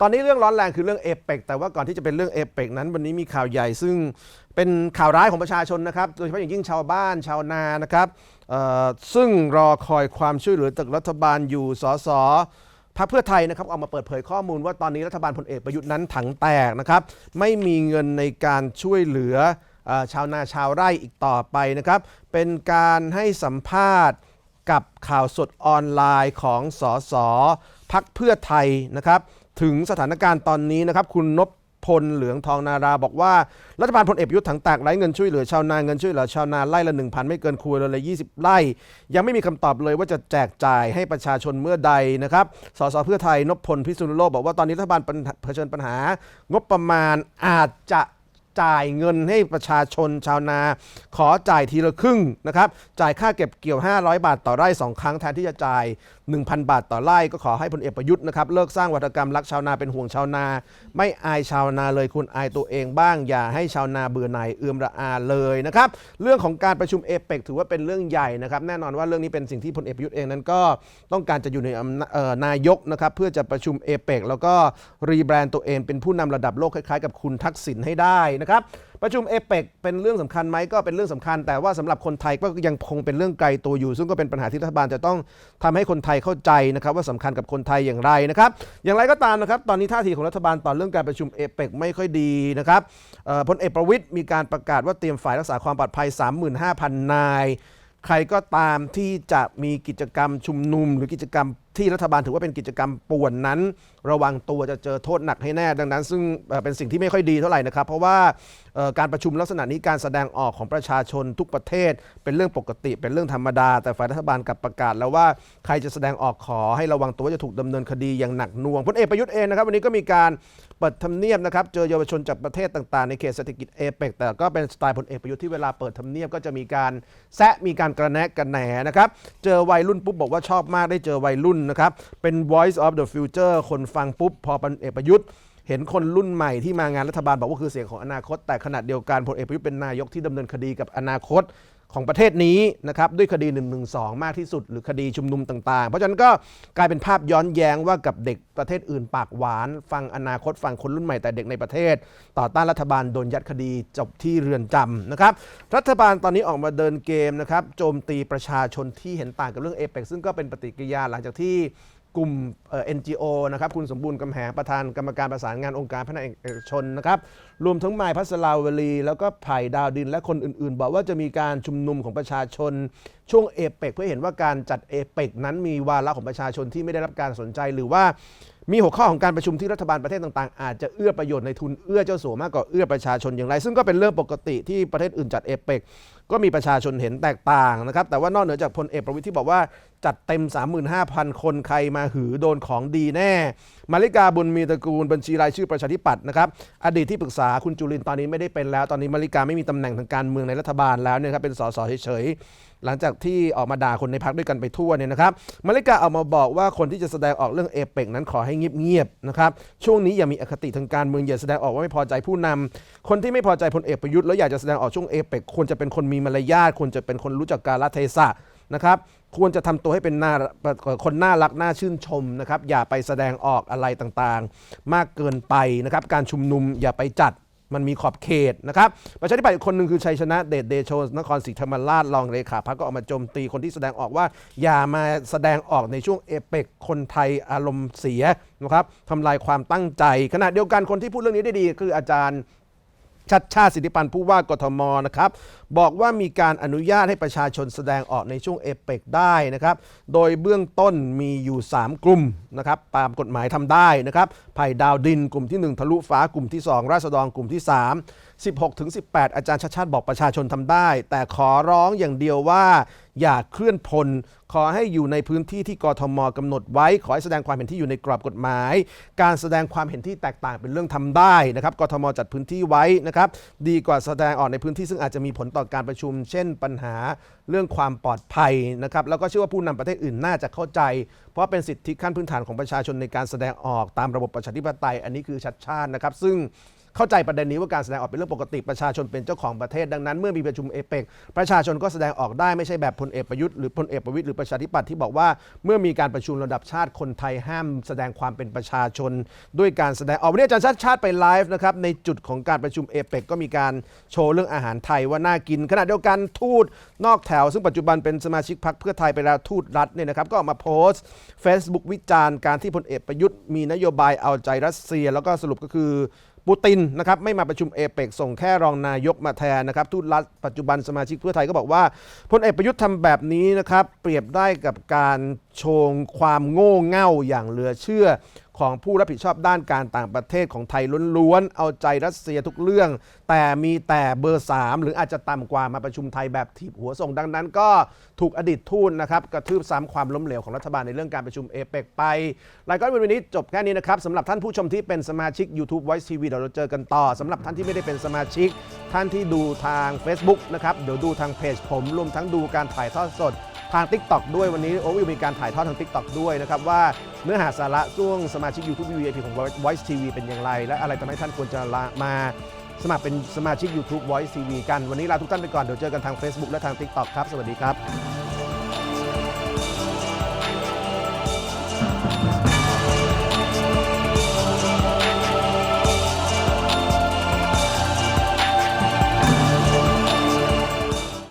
ตอนนี้เรื่องร้อนแรงคือเรื่องเอเปกแต่ว่าก่อนที่จะเป็นเรื่องเอเปกนั้นวันนี้มีข่าวใหญ่ซึ่งเป็นข่าวร้ายของประชาชนนะครับโดยเฉพาะอย่างยิ่งชาวบ้านชาวนานะครับซึ่งรอคอยความช่วยเหลือจากรัฐบาลอยู่สสพรรคเพื่อไทยนะครับออกมาเปิดเผยข้อมูลว่าตอนนี้รัฐบาลพลเอกประยุทธ์นั้นถังแตกนะครับไม่มีเงินในการช่วยเหลือเอ่อชาวนาชาวไร่อีกต่อไปนะครับเป็นการให้สัมภาษณ์กับข่าวสดออนไลน์ของสสพักเพื่อไทยนะครับ ถึงสถานการณ์ตอนนี้นะครับ คุณนพพลเหลืองทองนาราบอกว่า รัฐบาลพลเอกประยุทธ์ถังแตกไร้เงินช่วยเหลือชาวนาเงินช่วยเหลือชาวนาไร่ละ 1,000 ไม่เกินครัวเรือนละ 20 ไร่ ยังไม่มีคำตอบเลยว่าจะแจกจ่ายให้ประชาชนเมื่อใดนะครับสสเพื่อไทยนพพลพิษณุโลกบอกว่าตอนนี้รัฐบาลเผชิญปัญหางบประมาณอาจจะ จ่ายเงินให้ประชาชนชาวนา ขอจ่ายทีละครึ่งนะครับจ่ายค่าเก็บเกี่ยว 500 บาทต่อไร่ 2 ครั้งแทนที่จะจ่าย 1,000 บาทต่อไร่ก็ขอให้พลเอกประยุทธ์นะครับเลิกสร้างวัฒกรรมรักชาวนาเป็นห่วงชาวนา ไม่อายชาวนาเลยคุณอายตัวเองบ้าง อย่าให้ชาวนาเบื่อหน่ายเอือมระอาเลยนะครับเรื่องของการประชุมเอเปกถือว่าเป็นเรื่องใหญ่นะครับแน่นอนว่าเรื่องนี้เป็นสิ่งที่พลเอกประยุทธ์เองนั้นก็ต้องการจะอยู่ในนาจเอ่อนายกนะครับเพื่อจะประชุมเอเปกแล้วก็รีแบรนด์ตัวเองเป็นผู้นำระดับโลกคล้ายๆ กับคุณทักษิณให้ได้นะครับประชุมเอเปกเป็นเรื่องสำคัญไหมก็เป็นเรื่องสำคัญ แต่ว่าสำหรับคนไทยก็ยังคงเป็นเรื่องไกลตัวอยู่ ซึ่งก็เป็นปัญหาที่รัฐบาลจะต้องทำให้คนไทยเข้าใจนะครับว่าสำคัญกับคนไทยอย่างไรนะครับอย่างไรก็ตามนะครับตอนนี้ท่าทีของรัฐบาลต่อเรื่องการประชุมเอเปกไม่ค่อยดีนะครับพลเอกประวิตยมีการประกาศว่าเตรียมฝ่ายรักษาความปลอดภัย 35,000 นาย ใครก็ตามที่จะมีกิจกรรมชุมนุมหรือกิจกรรม ที่รัฐบาลถือว่าเป็นกิจกรรมป่วนนั้น ระวังตัวจะเจอโทษหนักให้แน่ดังนั้น ซึ่งเป็นสิ่งที่ไม่ค่อยดีเท่าไหร่นะครับ เพราะว่าการประชุมลักษณะนี้การแสดงออกของประชาชนทุกประเทศ เป็นเรื่องปกติ เป็นเรื่องธรรมดา แต่ฝ่ายรัฐบาลกลับประกาศแล้วว่าใครจะแสดงออกขอให้ระวังตัวว่าจะถูกดำเนินคดีอย่างหนักหน่วงพลเอกประยุทธ์เองนะครับวันนี้ก็มีการเปิดทำเนียบนะครับเจอเยาวชนจากประเทศต่างๆ ในเขตเศรษฐกิจเอเปกแต่ก็เป็นสไตล์พลเอกประยุทธ์ที่เวลาเปิดทำเนียบก็จะมีการแซะมีการกระแนะกันแหนนะครับเจอวัยรุ่นปุ๊บบอกว่าชอบมากได้เจอวัยรุ่นนะครับ เป็น voice of the future คนฟังปุ๊บ พอพลเอกประยุทธ์เห็นคนรุ่นใหม่ที่มางานรัฐบาลบอกว่าคือเสียงของอนาคต แต่ขณะเดียวกันพลเอกประยุทธ์เป็นนายกที่ดำเนินคดีกับอนาคต ของประเทศนี้นะครับด้วยคดี1นึมากที่สุด หรือคดีชุมนุมต่างๆ เพราะฉะนั้นก็กลายเป็นภาพย้อนแย้งว่ากับเด็กประเทศอื่นปากหวาน ฟังอนาคตฟังคนรุ่นใหม่แต่เด็กในประเทศ ต่อต้านรัฐบาลโดนยัดคดีจบที่เรือนจำนะครับรัฐบาลตอนนี้ออกมาเดินเกมนะครับโจมตีประชาชนที่เห็นต่างกับเรื่องเอเปกซึ่งก็เป็นปฏิกิริยาหลังจากที่ กลุ่มเอ่อ NGO นะครับคุณสมบูรณ์กำแหงประธานกรรมการประสานงานองค์การพัฒนาเอกชนนะครับรวมทั้งไมพัสลาวลี แล้วก็ไผ่ดาวดินและคนอื่นๆ บอกว่าจะมีการชุมนุมของประชาชน ช่วงเอเปกเพื่อเห็นว่าการจัดเอเปกนั้นมีวาระของประชาชนที่ไม่ได้รับการสนใจหรือว่ามีหัวข้อของการประชุมที่รัฐบาลประเทศต่างๆ อาจจะเอื้อประโยชน์ในทุนเอื้อเจ้าสัวมากกว่าเอื้อประชาชนอย่างไร ซึ่งก็เป็นเรื่องปกติที่ประเทศอื่นจัดเอเปก ก็มีประชาชนเห็นแตกต่างนะครับ แต่ว่านอกเหนือจากพลเอกประวิทย์ที่บอกว่าจัดเต็ม 35,000 คนใครมาหือโดนของดีแน่ มาริกาบุญมีตระกูลบัญชีรายชื่อประชาธิปัตย์นะครับอดีตที่ปรึกษาคุณจุลินตอนนี้ไม่ได้เป็นแล้ว ตอนนี้มาริกาไม่มีตำแหน่งทางการเมืองในรัฐบาลแล้วเนี่ยครับเป็นสสเฉยๆหลังจากที่ออกมาด่าคนในพักด้วยกันไปทั่วเนี่ยนะครับมาริกาออกมาบอกว่าคนที่จะแสดงออกเรื่องเอเปกนั้นขอให้เงียบๆนะครับช่วงนี้อย่ามีอคติทางการเมืองอย่าแสดงออกว่าไม่พอใจผู้นำคนที่ไม่พอใจพลเอกประยุทธ์แล้วอยากจะแสดงออกช่วงเอเปกควรจะเป็นคนมีมารยาทควรจะเป็นคนรู้จักกาลเทศะนะครับควรจะทำตัวให้เป็นน่าคนน่ารักน่าชื่นชมนะครับ อย่าไปแสดงออกอะไรต่างๆ มากเกินไปนะครับ การชุมนุมอย่าไปจัดมันมีขอบเขตนะครับประชาธิปัตย์คนหนึ่งคือชัยชนะเดชเดโชนครศรีธรรมราชรองเลขาพรรคก็ออกมาโจมตีคนที่แสดงออกว่า อย่ามาแสดงออกในช่วงเอเปกคนไทยอารมณ์เสียนะครับทำลายความตั้งใจ ขณะเดียวกันคนที่พูดเรื่องนี้ได้ดี คืออาจารย์ ชัดชาติสิทธิพันธ์ผู้ว่ากทมนะครับบอกว่ามีการอนุญาตให้ประชาชนแสดงออกในช่วงเอเปกได้นะครับโดยเบื้องต้นมีอยู่ 3 กลุ่มนะครับตามกฎหมายทำได้นะครับไผ่ดาวดินกลุ่มที่ 1 ทะลุฟ้ากลุ่มที่ 2 ราษฎรกลุ่มที่ 3 16ถึง18 อาจารย์ชัดชาติบอกประชาชนทำได้ แต่ขอร้องอย่างเดียวว่า อย่าเคลื่อนพล ขอให้อยู่ในพื้นที่ที่กทมกำหนดไว้ ขอให้แสดงความเห็นที่อยู่ในกรอบกฎหมาย การแสดงความเห็นที่แตกต่างเป็นเรื่องทำได้นะครับกทมจัดพื้นที่ไว้นะครับดีกว่าแสดงออกในพื้นที่ซึ่งอาจจะมีผลต่อการประชุม เช่น ปัญหาเรื่องความปลอดภัยนะครับแล้วก็เชื่อว่าผู้นำประเทศอื่นน่าจะเข้าใจ เพราะเป็นสิทธิขั้นพื้นฐานของประชาชนในการแสดงออกตามระบบประชาธิปไตย อันนี้คือชัดชาตินะครับ ซึ่ง เข้าใจประเด็นนี้ว่าการแสดงออกเป็นเรื่องปกติประชาชนเป็นเจ้าของประเทศดังนั้นเมื่อมีประชุมเอเปกประชาชนก็แสดงออกได้ไม่ใช่แบบพลเอกประยุทธ์หรือพลเอกประวิตยหรือประชาธิปัตย์ที่บอกว่า เมื่อมีการประชุมระดับชาติคนไทยห้ามแสดงความเป็นประชาชน ด้วยการแสดงออกวันนี้อาจารย์ชาติชาติไปไลฟ์นะครับในจุดของการประชุมเอเปกก็มีการโชว์เรื่องอาหารไทยว่าน่ากินขณะเดียวกันทูตนอกแถว ซึ่งปัจจุบันเป็นสมาชิกพรรคเพื่อไทยไปแล้วทูตรัฐเนี่ยนะครับก็ออกมาโพสต์ Facebook วิจารณ์การที่พลเอกประยุทธ์มีนโยบายเอาใจรัสเซีย แล้วก็สรุปก็คือ ปูตินนะครับไม่มาประชุมเอเปกส่งแค่รองนายกมาแทนนะครับทูตรัฐปัจจุบันสมาชิกเพื่อไทยก็บอกว่าพลเอกประยุทธ์ทำแบบนี้นะครับเปรียบได้กับการโชงความโง่เง่าอย่างเหลือเชื่อ ของผู้รับผิดชอบด้านการต่างประเทศของไทยล้วนๆ เอาใจรัสเซียทุกเรื่อง แต่มีแต่เบอร์ 3 หรืออาจจะต่ำกว่ามาประชุมไทยแบบถีบหัวส่งดังนั้น ก็ถูกอดีตทูตนะครับกระทืบซ้ำความล้มเหลวของรัฐบาลในเรื่องการประชุมเอเปกไป รายการวันนี้จบแค่นี้นะครับสำหรับท่านผู้ชมที่เป็นสมาชิก YouTube Voice TV เดี๋ยวเราเจอกันต่อสำหรับท่านที่ไม่ได้เป็นสมาชิก ท่านที่ดูทาง Facebook นะครับเดี๋ยวดูทางเพจผมรวมทั้งดูการถ่ายทอดสด ทาง TikTok ด้วยวันนี้โอวิวมีการถ่ายทอดทาง TikTok ด้วยนะครับว่าเนื้อหาสาระช่วงสมาชิก YouTube VIP ของ Voice TV เป็นอย่างไร และอะไรทำให้ท่านควรจะละมาสมัครเป็นสมาชิก YouTube Voice TV กัน วันนี้ลาทุกท่านไปก่อน เดี๋ยวเจอกันทาง Facebook และทาง TikTok ครับ สวัสดีครับ